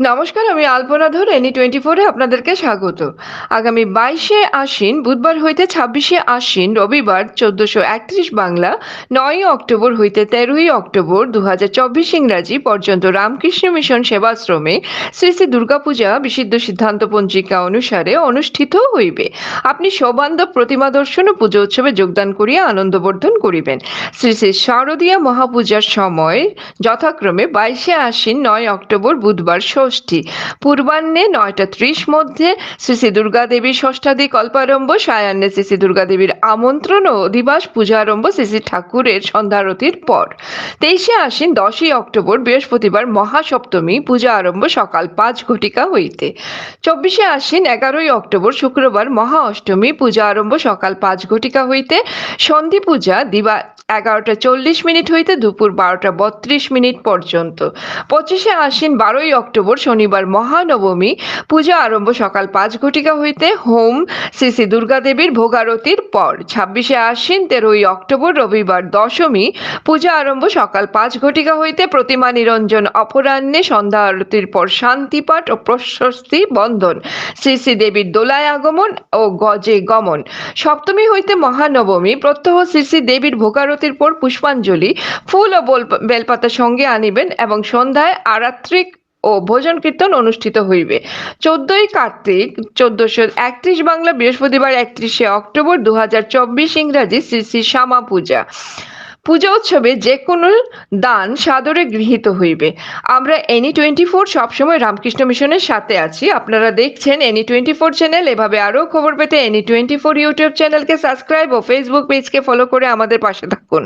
নমস্কার, আমি আলপনা ধর এনি টোয়েন্টি ফোরে আপনাদেরকে স্বাগত। আগামী বাইশে আশ্বিন, বুধবার হইতে ছাব্বিশে আশ্বিন, রবিবার চোদ্দশো একত্রিশ বাংলা, নয়ই অক্টোবর হইতে তেরোই অক্টোবর দু হাজার চব্বিশ ইংরাজি পর্যন্ত রামকৃষ্ণ মিশন সেবাশ্রমে শ্রী শ্রী দুর্গাপূজা বিশুদ্ধ সিদ্ধান্ত পঞ্জিকা অনুসারে অনুষ্ঠিত হইবে। আপনি সৌবান্ধব প্রতিমা দর্শন ও পুজো উৎসবে যোগদান করিয়া আনন্দবর্ধন করিবেন। শ্রী শ্রী শারদীয়া মহাপূজার সময় যথাক্রমে বাইশে আশ্বিন, নয় অক্টোবর বুধবার ষষ্ঠী। পূর্বাহ্নে নয়টা ত্রিশ মধ্যে শ্রী শ্রী দুর্গা দেবীর ষষ্ঠাদি কল্পারম্ভ সায়ান্নে শ্রী শ্রী দুর্গা দেবীর আমন্ত্রণ ও অধিবাস পূজারম্ভ শ্রী শ্রী ঠাকুরের সন্ধ্যারতির পর। তেইশে আশ্বিন, দশই অক্টোবর, বৃহস্পতিবার মহাসপ্তমী, পূজা আরম্ভ সকাল পাঁচ ঘটিকা হইতে। চব্বিশে আশ্বিন, এগারোই অক্টোবর, শুক্রবার মহা অষ্টমী, পূজা আরম্ভ সকাল পাঁচ ঘটিকা হইতে। সন্ধি পূজা দিবা এগারোটা চল্লিশ মিনিট হইতে দুপুর বারোটা বত্রিশ মিনিট পর্যন্ত। পঁচিশে আশ্বিন, বারোই অক্টোবর শনিবার মহানবমী। পূজা আরম্ভ সকাল পাঁচ ঘটিকা হইতে হোম শ্রী শ্রী দুর্গা দেবীর ভোগারতির পর। ছাব্বিশে আশ্বিন, তেরোই অক্টোবর, রবিবার দশমী। পূজা আরম্ভ সকাল পাঁচ ঘটিকা হইতে প্রতিমা নিরঞ্জন অপরাহ্নে সন্ধ্যা আরতির পর শান্তিপাঠ ও প্রশস্তি বন্ধন। শ্রী শ্রী দেবীর দোলায় আগমন ও গজে গমন। সপ্তমী হইতে মহানবমী। প্রত্যহ শ্রী শ্রী দেবীর ভোগারতির পর পুষ্পাঞ্জলি। ফুল ও বল- বেলপাতা সঙ্গে আনিবেন এবং সন্ধ্যায় আরাত্রিক ও ভোজন কীর্তন অনুষ্ঠিত হইবে। চোদ্দই কার্তিক, চোদ্দশো একত্রিশ বাংলা বৃহস্পতিবার একত্রিশে অক্টোবর দু হাজার চব্বিশ ইংরাজি শ্রী শ্রী শ্যামা পূজা। পূজা উৎসবে যে কোনো দান সাদরে গৃহীত হইবে। আমরা এনি টোয়েন্টি ফোর সবসময় রামকৃষ্ণ মিশনের সাথে আছি। আপনারা দেখছেন এনি টোয়েন্টি ফোর চ্যানেল। এভাবে আরও খবর পেতে এনি টোয়েন্টি ফোর ইউটিউব চ্যানেলকে সাবস্ক্রাইব ও ফেসবুক পেজকে ফলো করে আমাদের পাশে থাকুন।